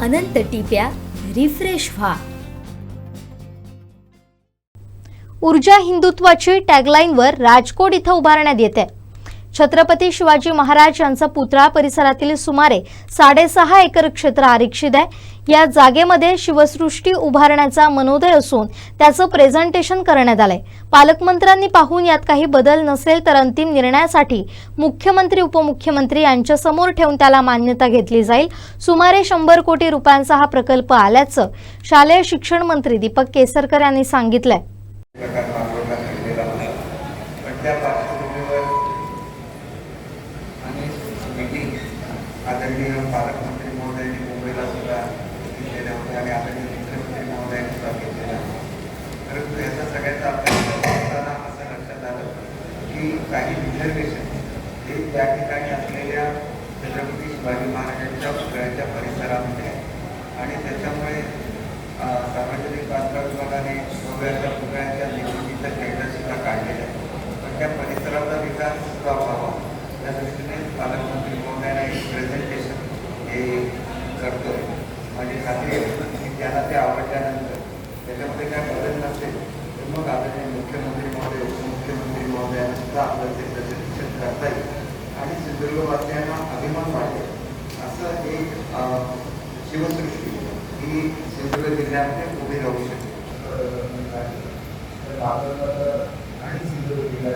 अनंत टिप्या refresh व्हा. ऊर्जा हिंदुत्वाची टॅगलाईनवर राजकोट इथं उभारण्यात येते छत्रपती शिवाजी महाराज यांचा पुतळा परिसरातील सुमारे साडेसहा एकर क्षेत्र आरक्षित आहे. या जागेमध्ये शिवसृष्टी उभारण्याचा मनोदय असून त्याचं प्रेझेंटेशन करण्यात आलंय. पालकमंत्र्यांनी पाहून यात काही बदल नसेल तर अंतिम निर्णयासाठी मुख्यमंत्री उपमुख्यमंत्री यांच्यासमोर ठेवून त्याला मान्यता घेतली जाईल. सुमारे शंभर कोटी रुपयांचा हा प्रकल्प आल्याचं शालेय शिक्षण मंत्री दीपक केसरकर यांनी सांगितलंय. आदरणीय पालकमंत्री महोदयांनी मुंबईला सुद्धा घेतलेल्या होत्या आणि आदरणीय मुख्यमंत्री महोदयांनी सुद्धा घेतलेल्या होत्या परंतु याचा सगळ्याचा अभ्यास असं लक्षात आलं की काही रिझर्वेशन हे त्या ठिकाणी असलेल्या छत्रपती शिवाजी महाराजांच्या पुतळ्याच्या परिसरामध्ये आहे. आणि त्याच्यामुळे सार्वजनिक बांधकाम विभागाने गोव्याच्या पुतळ्याच्या निर्मितीचा टेंडर सुद्धा काढलेला आहे. पण त्या परिसराचा विकास सुद्धा व्हावा. त्या दृष्टीने हे करतोय. माझी खात्री आहे की ते आवडल्यानंतर त्याच्यामध्ये काय बदल नसेल तर मग आदरणीय मुख्यमंत्री महोदय उपमुख्यमंत्री महोदयांना सुद्धा आपलं ते प्रेझेंटेशन करता येईल. आणि सिंधुदुर्गवासियांना अभिमान वाटेल असं एक शिवसृष्टी ही सिंधुदुर्ग जिल्ह्यामध्ये उभी राहू शकते. म्हणजे आणि सिंधुदुर्ग जिल्ह्याचे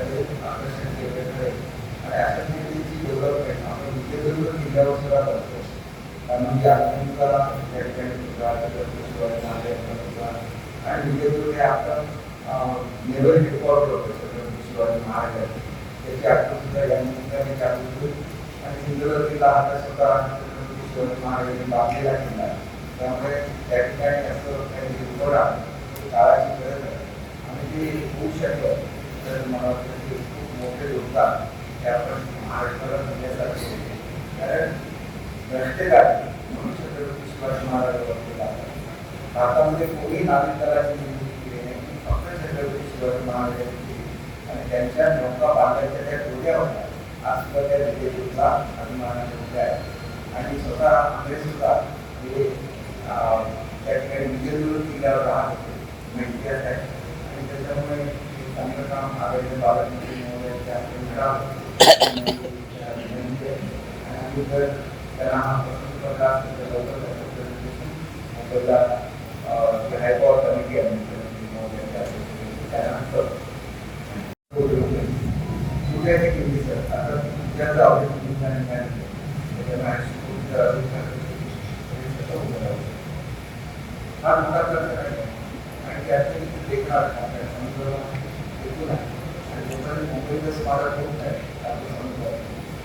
विजयदुर्ग हे आपण नेवल हेडक्वार्टर होतं छत्रपती शिवाजी महाराजांचे त्याची आठवण सुद्धा या निमित्ताने चालू आणि सिंधुदुर्ग जिल्हा हा छत्रपती शिवाजी महाराजांनी बांधलेला किल्ला त्यामुळे त्या ठिकाणी असं काही उघडा काळाची गरज आहे आणि ते होऊ शकलं तर मला वाटतं की खूप मोठे योगदान हे आपण महाराष्ट्राला देण्यासाठी कारण भ्रष्टेगार भारतामध्ये कोणी नाविकदलाची निर्मिती केली नाही ती फक्त छत्रपती शिवाजी महाराज यांनी केली आणि त्यांच्या नौका बांधायच्या त्या डोक्या होत्या आज सुद्धा त्या विजेचा अभिमानाने उभ्या आहे आणि स्वतः आंबे सुद्धा हे त्या ठिकाणी विजयदुर्ग किल्ल्यावर राहत होते इतिहास आहे आणि त्याच्यामुळे चांगलं काम आदरणीय बालकमंत्री महोदयांच्या मिळावं आणि Kalam Technical Class in the local representation and the class uh, the High Court Committee administration more than that. Kalam sir. Utility duty sir. After just the audit duty and management, the management the audit हाँ उनका कर कैसे देखा बिल्कुल है मुंबई में स्मारक रूप है